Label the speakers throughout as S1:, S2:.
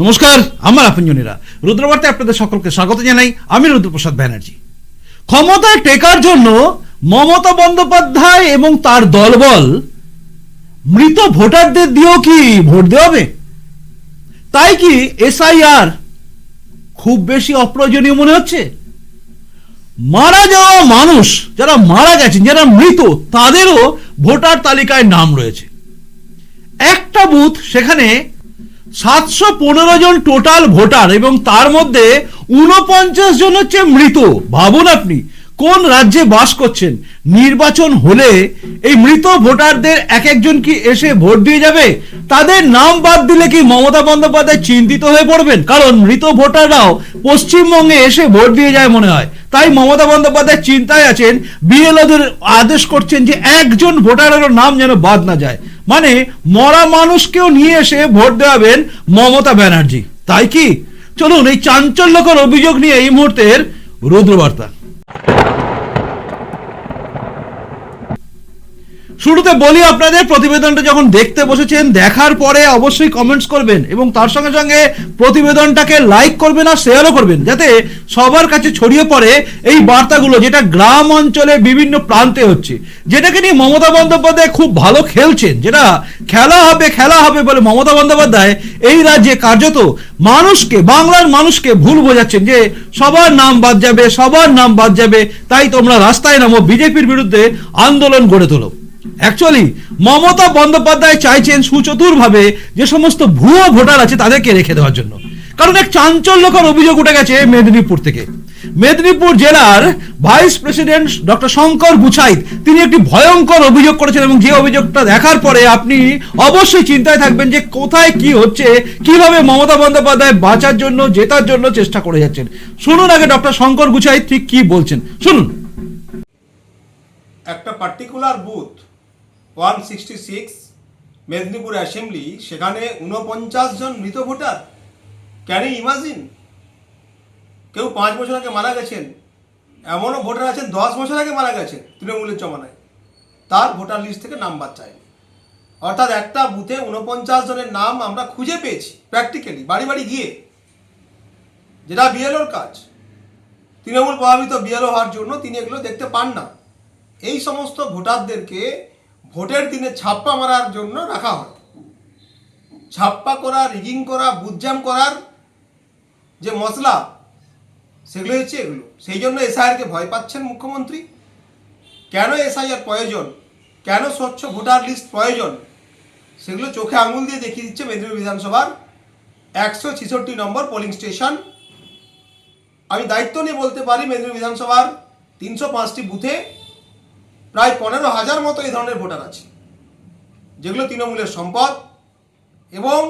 S1: নমস্কার, আমার আপনজনীরা। রুদ্রবার্তায় আপনাদের সকলকে স্বাগত জানাই আমি রুদ্রপ্রসাদ ব্যানার্জি। ক্ষমতায় টেকার জন্য মমতা বন্দ্যোপাধ্যায় এবং তার দলবল মৃত ভোটারদের দিয়েও কি ভোট দেওয়াবে তাই কি এসআইআর খুব বেশি অপ্রয়োজনীয় মনে হচ্ছে? মারা যাওয়া মানুষ, যারা মারা গেছেন, যারা মৃত, তাদেরও ভোটার তালিকায় নাম রয়েছে। একটা বুথ সেখানে সাতশো পনেরো জন টোটাল ভোটার এবং তার মধ্যে উনপঞ্চাশ জন হচ্ছে মৃত। ভাবুন আপনি, কোন রাজ্যে বাস করছেন? নির্বাচন হলে এই মৃত ভোটারদের এক একজন কি এসে ভোট দিয়ে যাবে? তাদের নাম বাদ দিলে কি মমতা বন্দ্যোপাধ্যায় চিন্তিত হয়ে পড়বেন? কারণ মৃত ভোটাররাও পশ্চিমবঙ্গে এসে ভোট দিয়ে যায় মনে হয়। তাই মমতা বন্দ্যোপাধ্যায় চিন্তায় আছেন, বিএলওদের আদেশ করছেন যে একজন ভোটারেরও নাম যেন বাদ না যায়। মানে মরা মানুষকেও নিয়ে এসে ভোট দেওয়াবেন মমতা ব্যানার্জি। তাই কি? চলুন এই চাঞ্চল্যকর অভিযোগ নিয়ে এই মুহূর্তের রুদ্রবার্তা। শুরুতে বলি আপনাদের, প্রতিবেদনটা যখন দেখতে বসেছেন, দেখার পরে অবশ্যই কমেন্টস করবেন এবং তার সঙ্গে সঙ্গে প্রতিবেদনটাকে লাইক করবেন আর শেয়ারও করবেন, যাতে সবার কাছে ছড়িয়ে পড়ে এই বার্তাগুলো যেটা গ্রাম অঞ্চলে বিভিন্ন প্রান্তে হচ্ছে। যেটাকে নিয়ে মমতা বন্দ্যোপাধ্যায় খুব ভালো খেলছেন, যেটা খেলা হবে খেলা হবে বলে মমতা বন্দ্যোপাধ্যায় এই রাজ্যে কার্যত মানুষকে, বাংলার মানুষকে ভুল বোঝাচ্ছেন যে সবার নাম বাদ যাবে, সবার নাম বাদ যাবে, তাই তোমরা রাস্তায় নামো, বিজেপির বিরুদ্ধে আন্দোলন গড়ে তোলো। অ্যাকচুয়ালি মমতা বন্দ্যোপাধ্যায় চাইছেন সুচতুরভাবে যে সমস্ত ভুয়ো ভোটার আছে তাদেরকে রেখে দেওয়ার জন্য। কারণ এক চাঞ্চল্যকর অভিযোগ উঠে গেছে মেদিনীপুর থেকে। মেদিনীপুর জেলার vice president doctor Shankar Guchhait, তিনি একটি ভয়ঙ্কর অভিযোগ করেছেন এবং যে অভিযোগটা দেখার পরে আপনি অবশ্যই চিন্তায় থাকবেন যে কোথায় কি হচ্ছে, কীভাবে মমতা বন্দ্যোপাধ্যায় বাঁচার জন্য, জেতার জন্য চেষ্টা করে যাচ্ছেন। শুনুন আগে ডক্টর শঙ্কর গুছাইত ঠিক কি বলছেন। শুনুন।
S2: একটা particular booth one sixty six Medinipur assembly, সেখানে উনপঞ্চাশ জন মৃত ভোটার। ক্যান ইমাজিন কেউ পাঁচ বছর আগে মারা গেছেন। এমনও ভোটার আছেন, দশ বছর আগে মারা গেছেন, তৃণমূলের জমানায়। তার ভোটার লিস্ট থেকে নাম বাদ চায়নি অর্থাৎ একটা বুথে উনপঞ্চাশ জনের নাম আমরা খুঁজে পেয়েছি প্র্যাকটিক্যালি বাড়ি বাড়ি গিয়ে। যেটা বিএলওর কাজ। তৃণমূল প্রভাবিত বিএলও হওয়ার জন্য তিনি এগুলো দেখতে পান না। এই সমস্ত ভোটারদেরকে ভোটের দিনে ছাপ্পা মারার জন্য রাখা হয়। ছাপ্পা করা, রিগিং করা বুথজাম করার যে মশলা সেগুলো হচ্ছে এগুলো। সেই জন্য এসআইআরকে ভয় পাচ্ছেন মুখ্যমন্ত্রী। কেন এসআইআর প্রয়োজন? কেন স্বচ্ছ ভোটার লিস্ট প্রয়োজন? সেগুলো চোখে আঙুল দিয়ে দেখিয়ে দিচ্ছে মেদিনীপুর বিধানসভার একশো ছেষট্টি নম্বর পোলিং স্টেশন আমি দায়িত্ব নিয়ে বলতে পারি, মেদিনীপুর বিধানসভার তিনশো পাঁচটি বুথে প্রায় পনেরো হাজার মতো এই ধরনের ভোটার আছে, যেগুলো তৃণমূলের সম্পদ এবং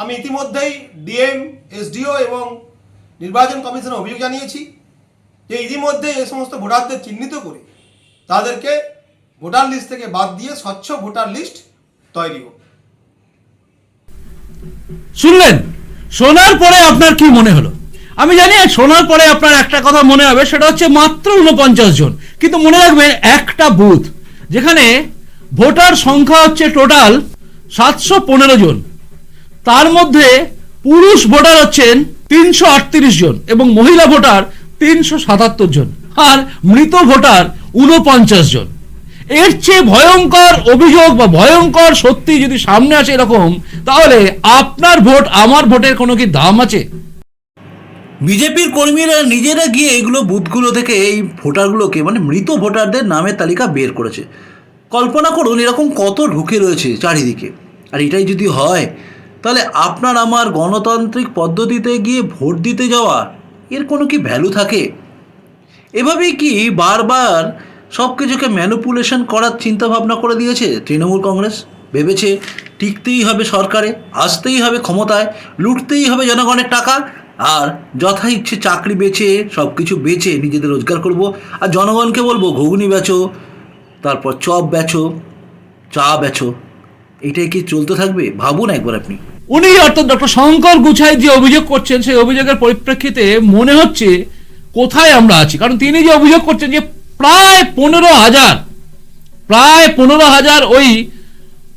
S2: আমি ইতিমধ্যেই ডিএম, এসডিও এবং নির্বাচন কমিশনে অভিযোগ জানিয়েছি যে ইতিমধ্যে এই সমস্ত ভোটারদের চিহ্নিত করে তাদেরকে ভোটার লিস্ট থেকে বাদ দিয়ে স্বচ্ছ ভোটার লিস্ট তৈরি হোক।
S1: শুনলেন? শোনার পরে আপনার কি মনে হলো? আমি জানি শোনার পরে আপনার একটা কথা মনে হবে, সেটা হচ্ছে মাত্র উনপঞ্চাশ জন। কিন্তু মনে রাখবেন, একটা বুথ, যেখানে ভোটার সংখ্যা হচ্ছে টোটাল সাতশো পনেরো জন। তার মধ্যে পুরুষ ভোটার হচ্ছেন তিনশো আটত্রিশ জন এবং মহিলা ভোটার তিনশো সাতাত্তর জন, আর মৃত ভোটার উনপঞ্চাশ জন। এর চেয়ে ভয়ঙ্কর অভিযোগ বা ভয়ঙ্কর সত্যি যদি সামনে আসে এরকম, তাহলে আপনার ভোট আমার ভোটের কোনো কি দাম আছে?
S3: বিজেপির কর্মীরা নিজেরা গিয়ে এগুলো বুথগুলো থেকে এই ভোটারগুলোকে মানে মৃত ভোটারদের নামের তালিকা বের করেছে। কল্পনা করুন এরকম কত ঢুকে রয়েছে চারিদিকে। আর এটাই যদি হয়, তাহলে আপনার আমার গণতান্ত্রিক পদ্ধতিতে গিয়ে ভোট দিতে যাওয়া, এর কোনো কি ভ্যালু থাকে? এভাবেই কি বারবার সব কিছুকে ম্যানুপুলেশন করার চিন্তা ভাবনা করে দিয়েছে তৃণমূল কংগ্রেস? ভেবেছে, টিকতেই হবে সরকারে, আসতেই হবে ক্ষমতায়, লুটতেই হবে জনগণের টাকা আর যথা ইচ্ছে চাকরি বেচে সব কিছু বেচে নিজেদের রোজগার করব। আর জনগণকে বলব, ঘুগনি বেচো, তারপর চপ বেচো, চা বেচো। এটাই কি চলতে থাকবে? ভাবুন একবার আপনি।
S1: উনি অর্থাৎ ডক্টর শঙ্কর গুছাই যে অভিযোগ করছেন, সেই অভিযোগের পরিপ্রেক্ষিতে মনে হচ্ছে কোথায় আমরা আছি। কারণ তিনি যে অভিযোগ করছেন যে প্রায় পনেরো হাজার, প্রায় পনেরো হাজার ওই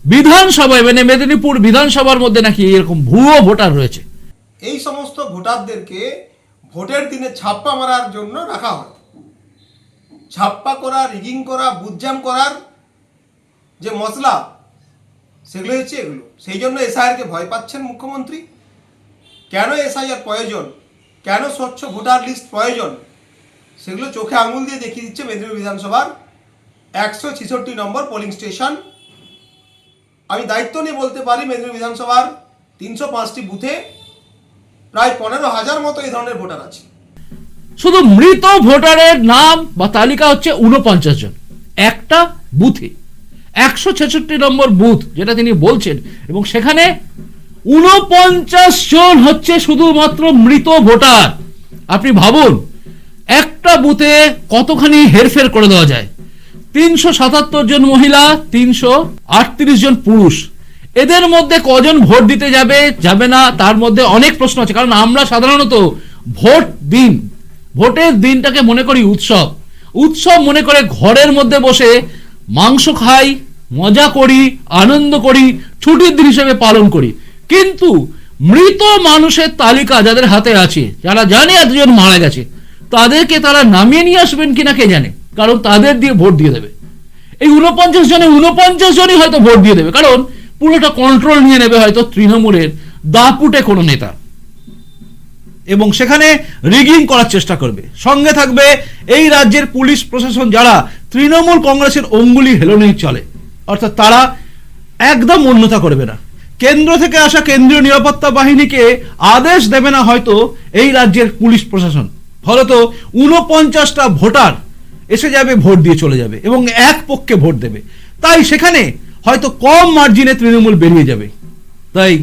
S1: বিধানসভায় মানে মেদিনীপুর বিধানসভার মধ্যে নাকি এরকম ভুয়ো ভোটার রয়েছে।
S2: এই সমস্ত ভোটারদেরকে ভোটের দিনে ছাপ্পা মারার জন্য রাখা হয়। ছাপ্পা করা, রিগিং করা বুথজাম করার যে মশলা, সেগুলো হচ্ছে এগুলো। সেই জন্য এসআইআরকে ভয় পাচ্ছেন মুখ্যমন্ত্রী। কেন এসআইআর প্রয়োজন? কেন স্বচ্ছ ভোটার লিস্ট প্রয়োজন? সেগুলো চোখে আঙুল দিয়ে দেখিয়ে দিচ্ছে মেদিনীপুর বিধানসভার একশো ছেষট্টি নম্বর পোলিং স্টেশন আমি দায়িত্ব নিয়ে বলতে পারি, মেদিনীপুর বিধানসভার তিনশো পাঁচটি বুথে প্রায় পনেরো হাজার মতো এই ধরনের ভোটার আছে।
S1: শুধু মৃত ভোটারের নাম বা তালিকা হচ্ছে উনপঞ্চাশ জন। একটা বুথে। একশো ছেষট্টি নম্বর বুথ, যেটা তিনি বলছেন, এবং সেখানে উনপঞ্চাশ জন হচ্ছে শুধুমাত্র মৃত ভোটার। আপনি ভাবুন, একটা বুথে কতখানি হেরফের করে দেওয়া যায়? তিনশো সাতাত্তর জন মহিলা, তিনশো আটত্রিশ জন পুরুষ। এদের মধ্যে কজন ভোট দিতে যাবে যাবে না, তার মধ্যে অনেক প্রশ্ন আছে। কারণ আমরা সাধারণত ভোট দিন, ভোটের দিনটাকে মনে করি উৎসব। উৎসব মনে করে ঘরের মধ্যে বসে মাংস খাই, মজা করি, আনন্দ করি, ছুটির দিন হিসেবে পালন করি। কিন্তু মৃত মানুষের তালিকা যাদের হাতে আছে, যারা জানে এতজন মারা গেছে, তাদেরকে তারা নামিয়ে নিয়ে আসবেন কিনা কে জানে? কারণ তাদের দিয়ে ভোট দিয়ে দেবে। এই উনপঞ্চাশ জনে উনপঞ্চাশ জনই হয়তো ভোট দিয়ে দেবে। কারণ পুরোটা কন্ট্রোল নিয়ে নেবে হয়তো তৃণমূলের, দাপুটে কোনো নেতা। এবং সেখানে রিগিং করার চেষ্টা করবে। সঙ্গে থাকবে এই রাজ্যের পুলিশ প্রশাসন যারা তৃণমূল কংগ্রেসের অঙ্গুলি হেলনেই চলে। অর্থাৎ তারা একদম অন্যতা করবে না। কেন্দ্র থেকে আসা কেন্দ্রীয় নিরাপত্তা বাহিনীকে আদেশ দেবে না হয়তো এই রাজ্যের পুলিশ প্রশাসন। ফলত উনপঞ্চাশটা ভোটার এসে যাবে, ভোট দিয়ে চলে যাবে এবং এক পক্ষে ভোট দেবে। তাই সেখানে হয়তো কম মার্জিনে তৃণমূল বেরিয়ে যাবে। তাই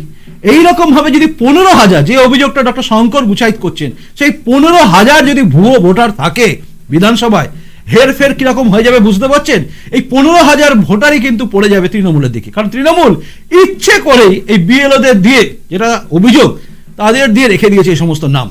S1: এই রকম ভাবে যদি পনেরো হাজার, যে অভিযোগটা ডক্টর শঙ্কর গুছাইত করছেন, সেই পনেরো হাজার যদি ভুয়ো ভোটার থাকে বিধানসভায়, হেরফের কীরকম হয়ে যাবে বুঝতে পারছেন? এই পনেরো হাজার ভোটারই কিন্তু পড়ে যাবে তৃণমূলের দিকে। কারণ তৃণমূল ইচ্ছে করেই এই বিএলওদের দিয়ে যেটা অভিযোগ, তাদের দিয়ে রেখে দিয়েছে এই সমস্ত নাম।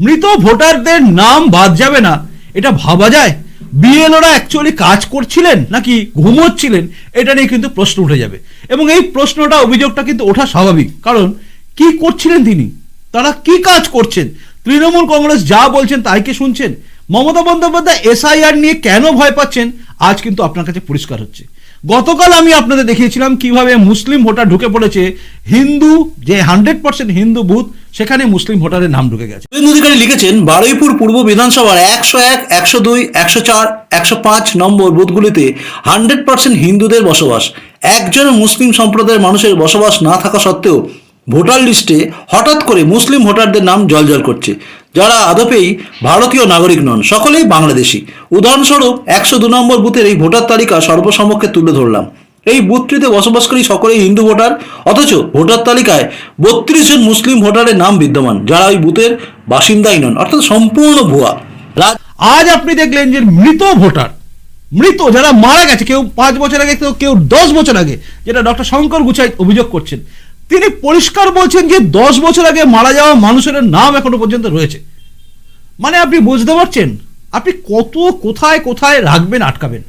S1: মৃত ভোটারদের নাম বাদ যাবে না। এটা ভাবা যায়? বিএলওরা অ্যাকচুয়ালি কাজ করছিলেন নাকি ঘুমোচ্ছিলেন, এটা নিয়ে কিন্তু প্রশ্ন উঠে যাবে। এবং এই প্রশ্নটা, অভিযোগটা কিন্তু ওঠা স্বাভাবিক। কারণ, কি করছিলেন তিনি? তারা কি কাজ করছেন? তৃণমূল কংগ্রেস যা বলছেন তাই কি শুনছেন? মমতা বন্দ্যোপাধ্যায় এসআইআর নিয়ে কেন ভয় পাচ্ছেন? আজ কিন্তু আপনার কাছে পরিষ্কার হচ্ছে। গতকাল আমি আপনাদের দেখিয়েছিলাম কীভাবে মুসলিম ভোটার ঢুকে পড়েছে। হিন্দু, যে হান্ড্রেড পার্সেন্ট হিন্দু বুথ, সেখানে মুসলিম ভোটারের নাম ঢুকে গেছে।
S3: অধিকারী লিখেছেন, বারুইপুর পূর্ব বিধানসভার একশো এক, একশো দুই, একশো চার, একশো পাঁচ নম্বর বুথগুলিতে হান্ড্রেড পার্সেন্ট হিন্দুদের বসবাস। একজন মুসলিম সম্প্রদায়ের মানুষের বসবাস না থাকা সত্ত্বেও ভোটার লিস্টে হঠাৎ করে মুসলিম ভোটারদের নাম জলজল করছে। যারা আদপেই ভারতীয় নাগরিক নন, সকলেই বাংলাদেশি। উদাহরণস্বরূপ, একশো দু নম্বর বুথের এই ভোটার তালিকা সর্বসমক্ষে তুলে ধরলাম। এই বুথটিতে বসবাসকারী সকলেই হিন্দু ভোটার, অথচ ভোটার তালিকায় বত্রিশ জন মুসলিম ভোটারের নাম বিদ্যমান, যারা ওই বুথের বাসিন্দাই নন, অর্থাৎ সম্পূর্ণ ভুয়া।
S1: আজ আপনি দেখলেন যে মৃত ভোটার, মৃত যারা মারা গেছে, কেউ পাঁচ বছর আগে, কেউ কেউ দশ বছর আগে, যেটা ডক্টর শঙ্কর গুছাই অভিযোগ করছেন। তিনি পরিষ্কার বলছেন যে দশ বছর আগে মারা যাওয়া মানুষের নাম এখনও পর্যন্ত রয়েছে। মানে আপনি বুঝতে পারছেন? আপনি কত কোথায় কোথায় রাখবেন, আটকাবেন?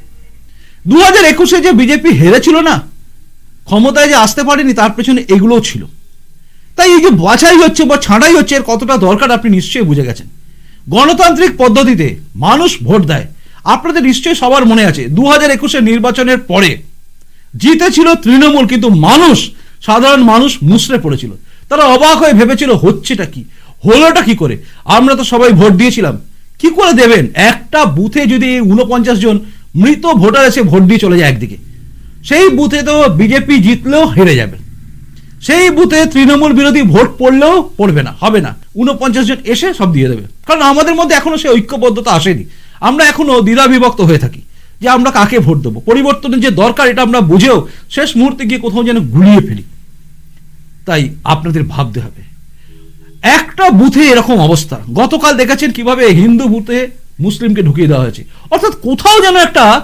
S1: দু হাজার একুশে যে বিজেপি হেরেছিল না, ক্ষমতায় যে আসতে পারেনি, তার পেছনে এগুলোও ছিল। তাই এই যে বাছাই হচ্ছে বা ছাঁটাই হচ্ছে, এর কতটা দরকার আপনি নিশ্চয়ই বুঝে গেছেন। গণতান্ত্রিক পদ্ধতিতে মানুষ ভোট দেয়। আপনাদের নিশ্চয়ই সবার মনে আছে দু হাজার একুশের নির্বাচনের পরে জিতেছিল তৃণমূল, কিন্তু মানুষ, সাধারণ মানুষ মুসড়ে পড়েছিল। তারা অবাক হয়ে ভেবেছিল, হচ্ছেটা কি? হলোটা কি করে? আমরা তো সবাই ভোট দিয়েছিলাম। কি করে দেবেন? একটা বুথে যদি উনপঞ্চাশ জন মৃত ভোটার এসে ভোট দিয়ে চলে যায় একদিকে। সেই বুথে তো বিজেপি জিতলেও হেরে যাবে। সেই বুথে তৃণমূল বিরোধী ভোট পড়লেও পড়বে না, হবে না। উনপঞ্চাশ জন এসে সব দিয়ে দেবে। কারণ আমাদের মধ্যে এখনও সেই ঐক্যবদ্ধতা আসেনি। আমরা এখনও দ্বিধাবিভক্ত হয়ে থাকি যে আমরা কাকে ভোট দেবো। পরিবর্তনের যে দরকার, এটা আমরা বুঝেও শেষ মুহূর্তে গিয়ে কোথাও যেন গুলিয়ে ফেলি। তাই আপনাদের ভাবতে হবে। একটা বুথে এরকম অবস্থা। গতকাল দেখেছেন কীভাবে হিন্দু বুথে মুসলিমকে ঢুকিয়ে দেওয়া হয়েছে। অর্থাৎ কোথাও যেন একটা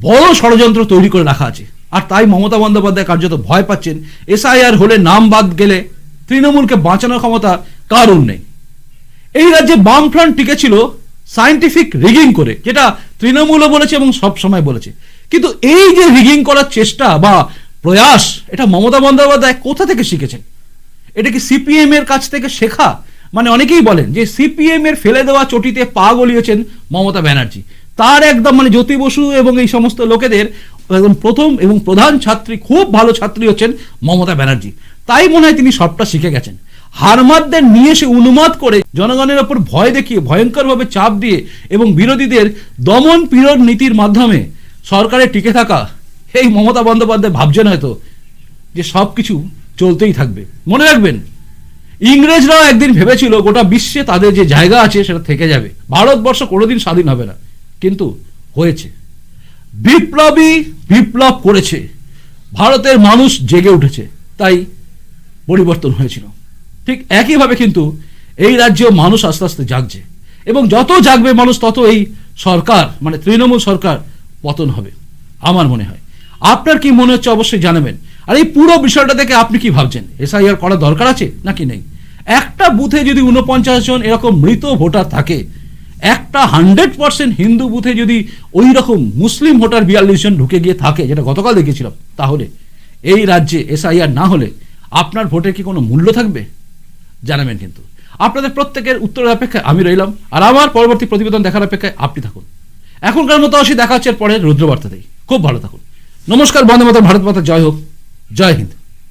S1: বড় ষড়যন্ত্র তৈরি করে রাখা আছে। আর তাই মমতা বন্দ্যোপাধ্যায় কার্যত ভয় পাচ্ছেন। এসআইআর হলে নাম বাদ গেলে তৃণমূলকে বাঁচানোর ক্ষমতা কারণ নেই। এই রাজ্যে বামফ্রন্ট টিকেছিল সায়েন্টিফিক রিগিং করে, যেটা তৃণমূলও বলেছে এবং সব সময় বলেছে। কিন্তু এই যে রিগিং করার চেষ্টা বা প্রয়াস, এটা মমতা বন্দ্যোপাধ্যায় কোথা থেকে শিখেছেন? এটা কি সিপিএম এর কাছ থেকে শেখা। মানে অনেকেই বলেন যে সিপিএম এর ফেলে দেওয়া চটিতে পা গলিয়েছেন মমতা ব্যানার্জি। তার একদম মানে জ্যোতি বসু এবং এই সমস্ত লোকেদের একদম প্রথম এবং প্রধান ছাত্রী, খুব ভালো ছাত্রী হচ্ছেন মমতা ব্যানার্জি। তাই মনে হয় তিনি সবটা শিখে গেছেন। হারমাদদের নিয়ে এসে উন্মাদ করে জনগণের ওপর ভয় দেখিয়ে, ভয়ঙ্করভাবে চাপ দিয়ে এবং বিরোধীদের দমন পীড়ন নীতির মাধ্যমে সরকারে টিকে থাকা, এই মমতা বন্দ্যোপাধ্যায় ভাবছেন হয়তো যে সব কিছু চলতেই থাকবে। মনে রাখবেন, ইংরেজরাও একদিন ভেবেছিল গোটা বিশ্বে তাদের যে জায়গা আছে সেটা থেকে যাবে। ভারতবর্ষ কোনোদিন স্বাধীন হবে না, কিন্তু হয়েছে। বিপ্লবী বিপ্লব করেছে। ভারতের মানুষ জেগে উঠেছে, তাই পরিবর্তন হয়েছিল। ঠিক একইভাবে কিন্তু এই রাজ্যেও মানুষ আস্তে আস্তে জাগছে এবং যত জাগবে মানুষ, তত এই সরকার মানে তৃণমূল সরকার পতন হবে, আমার মনে হয়। আপনার কি মনে হচ্ছে অবশ্যই জানাবেন। আর এই পুরো বিষয়টা থেকে আপনি কি ভাবছেন? এসআইআর করা দরকার আছে নাকি নেই? একটা বুথে যদি উনপঞ্চাশ জন এরকম মৃত ভোটার থাকে, একটা হান্ড্রেড পার্সেন্ট হিন্দু বুথে যদি ওই রকম মুসলিম ভোটার বিয়াল্লিশ জন ঢুকে গিয়ে থাকে, যেটা গতকাল দেখেছিলাম, তাহলে এই রাজ্যে এসআইআর না হলে আপনার ভোটের কি কোনো মূল্য থাকবে? জানাবেন কিন্তু। আপনাদের প্রত্যেকের উত্তরের অপেক্ষায় আমি রইলাম, আর আমার পরবর্তী প্রতিবেদন দেখার অপেক্ষায় আপনি থাকুন। এখনকার মতো আসি, দেখা হচ্ছে পরে রুদ্রবার্তাতেই। খুব ভালো থাকুন। নমস্কার, বন্দে মাতা ভারত মাতা, জয় হোক। জয় হিন্দ